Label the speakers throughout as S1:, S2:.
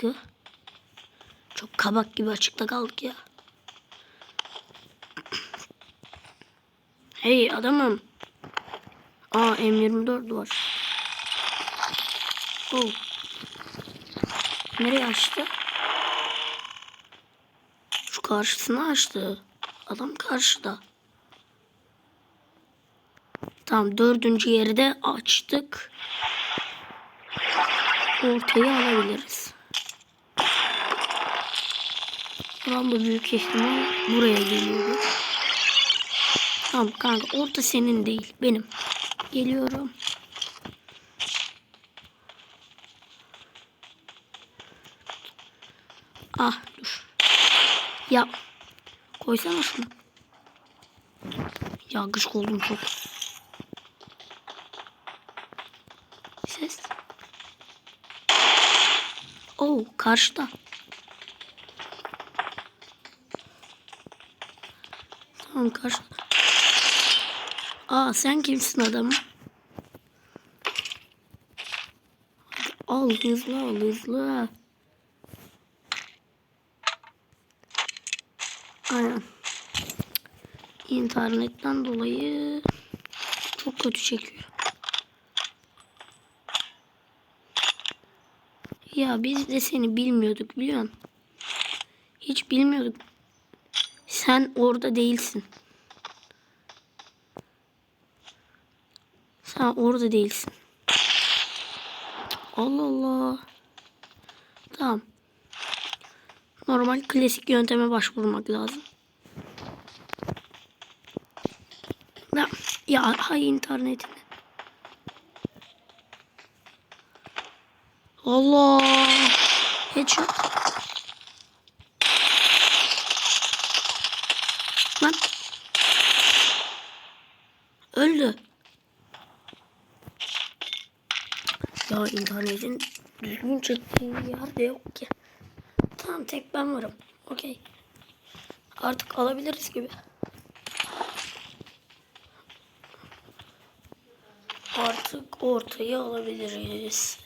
S1: sıkıyor. Çok kabak gibi açıkta kaldık ya. Hey adamım. Aa M24 var. Oh. Nereye açtı? Şu karşısına açtı. Adam karşıda. Tamam dördüncü yeri de açtık. Ortayı alabiliriz. Tamam bu büyük ihtimal buraya geliyordu. Tamam kanka orta senin değil benim. Geliyorum. Ah dur. Ya koysana şunu. Ya gıcık oldum çok. Ses. Oo karşıda. Tamam karşıda. Aa sen kimsin adamım? Al hızlı al hızlı. Aynen. İnternetten dolayı çok kötü çekiyor. Ya biz de seni bilmiyorduk biliyor musun? Hiç bilmiyorduk. Sen orada değilsin. Sen orada değilsin. Allah Allah. Tamam. Normal klasik yönteme başvurmak lazım. Ya, ya hay internetine. Allah. Headshot. Lan. Ya internetin düzgün çektiği yerde yok ki. Tamam tek ben varım. Okey. Artık alabiliriz gibi. Artık ortayı alabiliriz.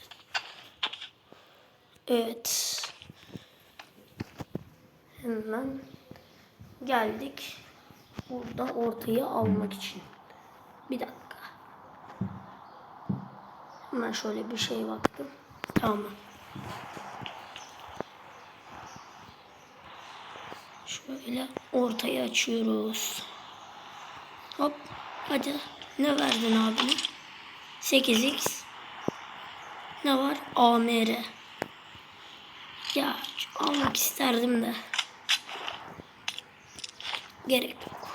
S1: Evet. Hemen geldik. Burada ortayı almak için. Bir dakika. Hemen şöyle bir şey baktım. Tamam. Şöyle ortayı açıyoruz. Hop. Hadi. Ne verdin abine? 8x. Ne var? AMR. Ya almak isterdim de. Gerek yok.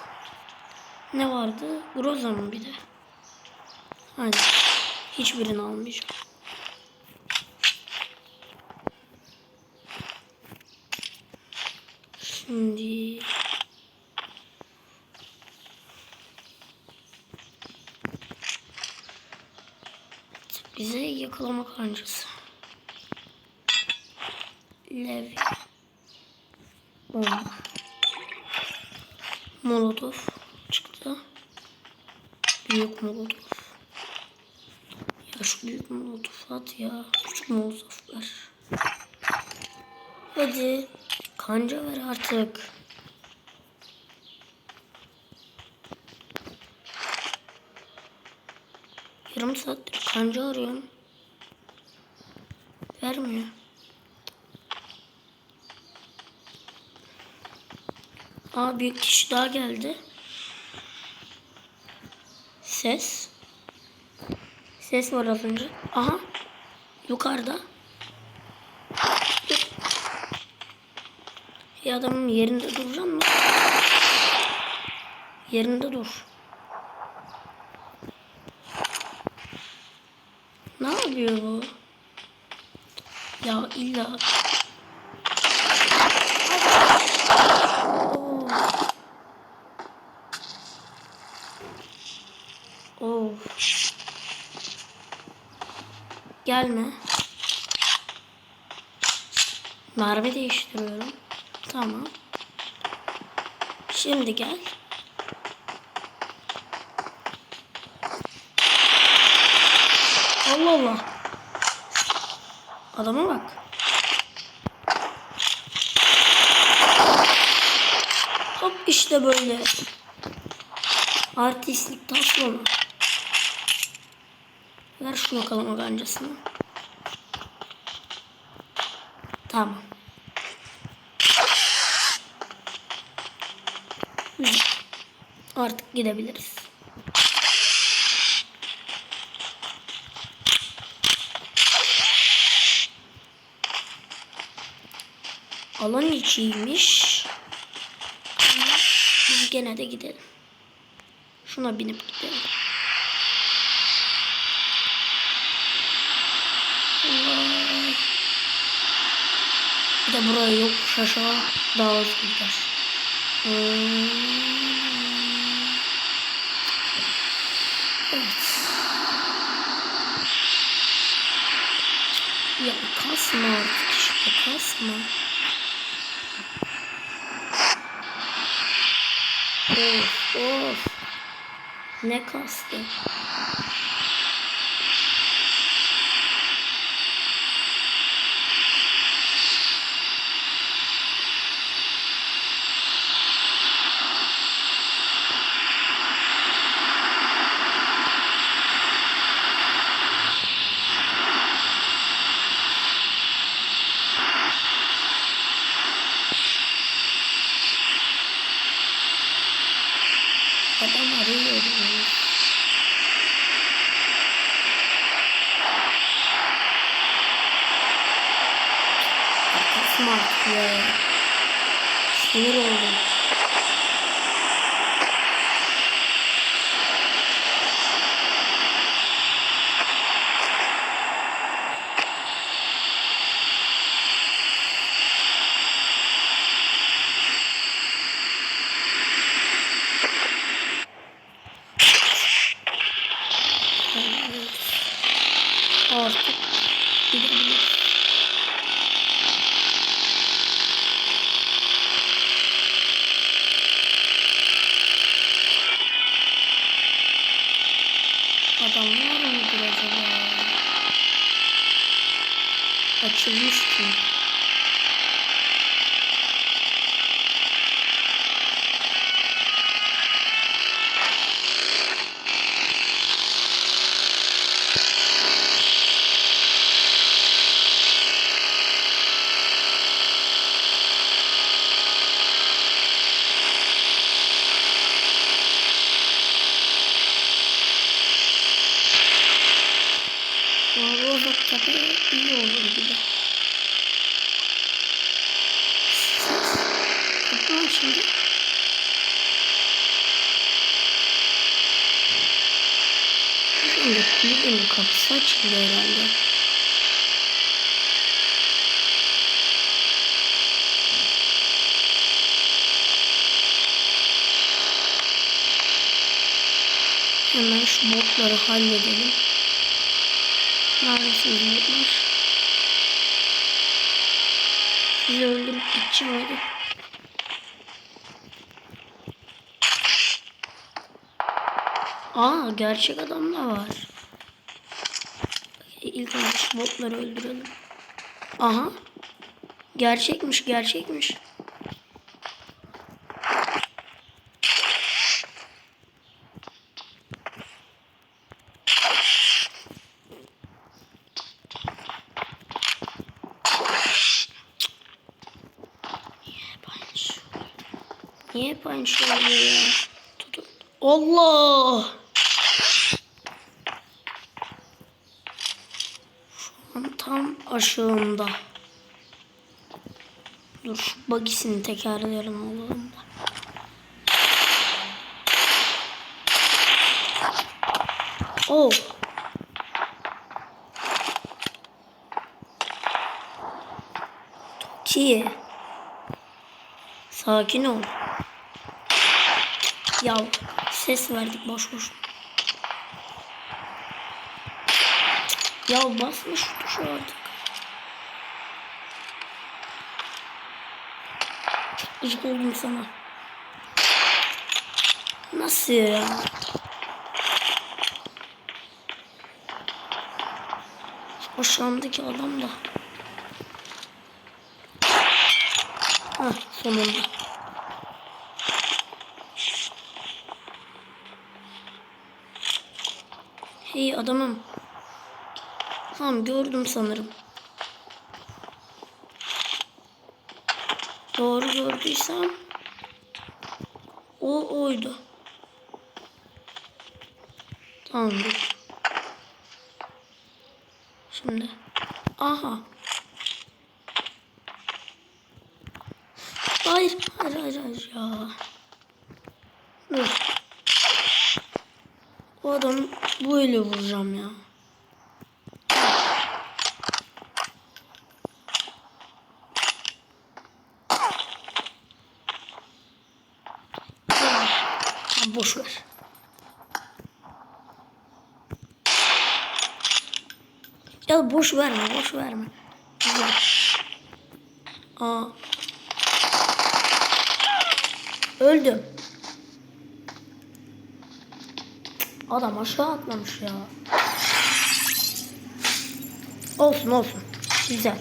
S1: Ne vardı? Groza mı bir de? Hadi. Hiçbirini almayacağım. Şimdi bize yakalama kancası. Levi. Bomba. Molotof çıktı. Büyük molotof. Ya şu büyük molotof at ya. Küçük molotof ver. Hadi. Kanca ver artık. Yarım saattir kanca arıyorum. Vermiyor. Aa bir kişi daha geldi. Ses. Ses var az önce. Aha. Yukarıda. Ya adamın yerinde duracak mı? Yerinde dur. Ne yapıyor bu? Ya illa. gelme. Mermi değiştiriyorum. Tamam. Şimdi gel. Allah Allah. Adama bak. Hop işte böyle. Artistlik taş? Ver şunu kalama gancasını. Tamam. Artık gidebiliriz. Alan içiymiş. Biz gene de gidelim. Şuna binip gidelim. Allah. Bir de buraya yok şaşa daha hızlı gider. Hmm. Evet. Ya kasma artık işte kasma. Of of. Ne kastı? Oldum. Artık gidebiliriz. Oczywiście. Ki. Valla hakikaten iyi olur gibi. Kapı şimdi. Şimdi kulübenin kapısı açıldı herhalde. Hemen şu botları halledelim. Neredesiniz botlar? Sizi öldürüp gideceğim hadi. Aa gerçek adam da var. İlk önce botları öldürelim. Aha. Gerçekmiş gerçekmiş. Niye hep aynı şey oluyor ya? Tutun. Allah! Şu an tam aşağımda. Dur şu bagisini tekerleyelim oğlum. Oh! Çok iyi. Sakin ol. Ya ses verdik boş boş. Ya basma şu tuşu artık. Gıcık oldum sana. Nasıl ya? Aşağımdaki adam da. Hah sonunda. Adamım. Tamam gördüm sanırım. Doğru gördüysem o oydu. Tamam dur. Şimdi. Aha. Hayır, hayır, hayır, hayır ya. Dur. O adamı böyle vuracağım ya. Ya, boş ver. Ya boş verme, boş verme. Güzel. Aa. Öldüm. Adam aşağı atlamış ya. Olsun olsun. Güzel.